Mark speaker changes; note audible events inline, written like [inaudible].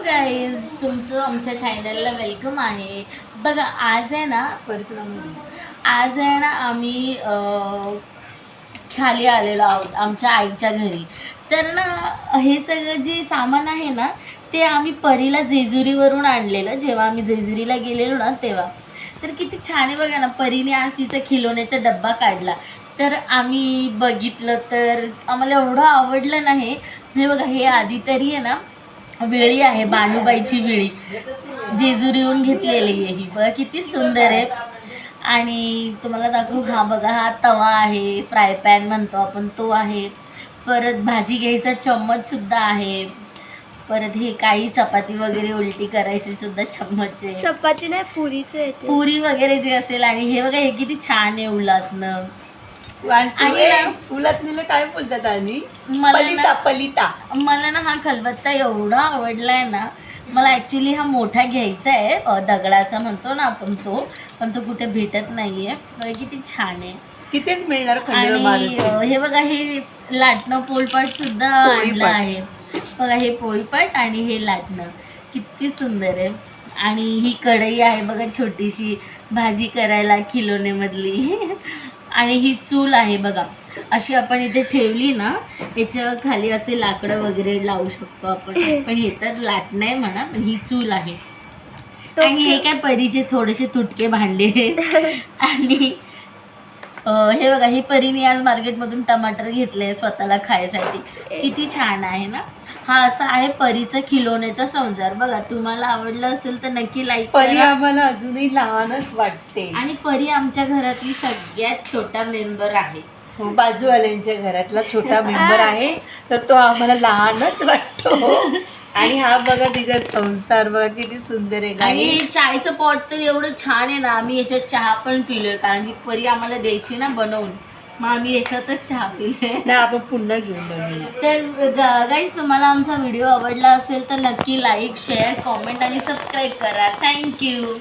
Speaker 1: Guys तुमचं आमच्या चॅनलला वेलकम आहे. बघा आज आहे ना परशुराम आज आहे ना आम्ही खाली आलेलो आहोत आमच्या आईच्या घरी. तर ना हे सगळं जे सामान आहे ना ते आम्ही परीला जेजुरीवरून आणलेलं. जेव्हा आम्ही जेजुरीला गेलेलो ना तेव्हा. तर किती छान आहे बघा ना परीने आज तिचा खिलोण्याचा डब्बा काढला. तर आम्ही बघितलं तर आम्हाला एवढं आवडलं नाही. हे बघा हे आधी तरी आहे ना वेळी आहे बाणूबाईची वेळी. जेजुरीहून घेतलेली आहे ही. बघा किती सुंदर आहे. आणि तुम्हाला दाखवू हा बघा हा तवा आहे. फ्राय पॅन म्हणतो आपण तो आहे. परत भाजी घ्यायचा चम्मच सुद्धा आहे. परत हे काही चपाती वगैरे उलटी करायची सुद्धा चम्मच आहे.
Speaker 2: चपाती नाही पुरीच
Speaker 1: पुरी वगैरे जे असेल आणि हे बघा हे किती छान आहे उलातनं आणि ना-
Speaker 3: उलटणीला काय बोलतात आणि?
Speaker 1: मला
Speaker 3: पलिता
Speaker 1: ना
Speaker 3: पलिता
Speaker 1: मला ना हा खलबत्ता एवढा आवडलाय ना मला ॲक्च्युली हा मोठा घ्यायचा आहे अ, दगडाचा म्हणतो ना आपण तो पण तो कुठे भेटत नाहीये. बघा किती छान आहे.
Speaker 3: तिथेच मिळणार खंडोबा
Speaker 1: आणि
Speaker 3: मारुती.
Speaker 1: हे बघा हे लाटणं पोलपाट सुद्धा आणलं
Speaker 3: पोळीपाट.
Speaker 1: आहे. बघा हे पोळीपाट आणि हे लाटणं. किती सुंदर आहे. आणि ही कढई आहे बघा छोटीशी भाजी करायला खिलोनेमधली [laughs] आणि ही चूल आहे बघा. अशी आपण इथे ठेवली ना याच्या खाली असे लाकडं वगैरे लावू शकतो आपण. [laughs] पण हे तर लाटणं आहे म्हणा पण ही चूल आहे. आणि हे काय परीचे थोडेसे तुटके भांडे. [laughs] आणि हे बघा हे परीने आज मार्केटमधून टमाटर घेतले स्वतःला खायसाठी. किती छान आहे ना? हा असा आहे परीचा खिलोण्याचा संसार. बघा तुम्हाला आवडलं असेल तर नक्की लाईक
Speaker 3: परी आम्हाला अजूनही लहानच वाटते.
Speaker 1: आणि परी आमच्या घरातली सगळ्यात छोटा मेंबर आहे.
Speaker 3: हो, बाजूवाल्यांच्या घरातला छोटा [laughs] मेंबर आहे. तर तो आम्हाला लहानच वाटतो. आणि हा बघा तिचा संसार बघा किती सुंदर आहे
Speaker 1: आणि हे चायचं पॉट तर एवढं छान आहे ना आम्ही याच्यात चहा पण पिलोय कारण की परी आम्हाला द्यायची ना बनवून. मग आम्ही याच्यातच चहा पिलोय.
Speaker 3: नाही आपण पुन्हा घेऊन बघूया
Speaker 1: तर गाईज तुम्हाला आमचा व्हिडिओ आवडला असेल तर नक्की लाईक शेअर कॉमेंट आणि सबस्क्राईब करा. Thank you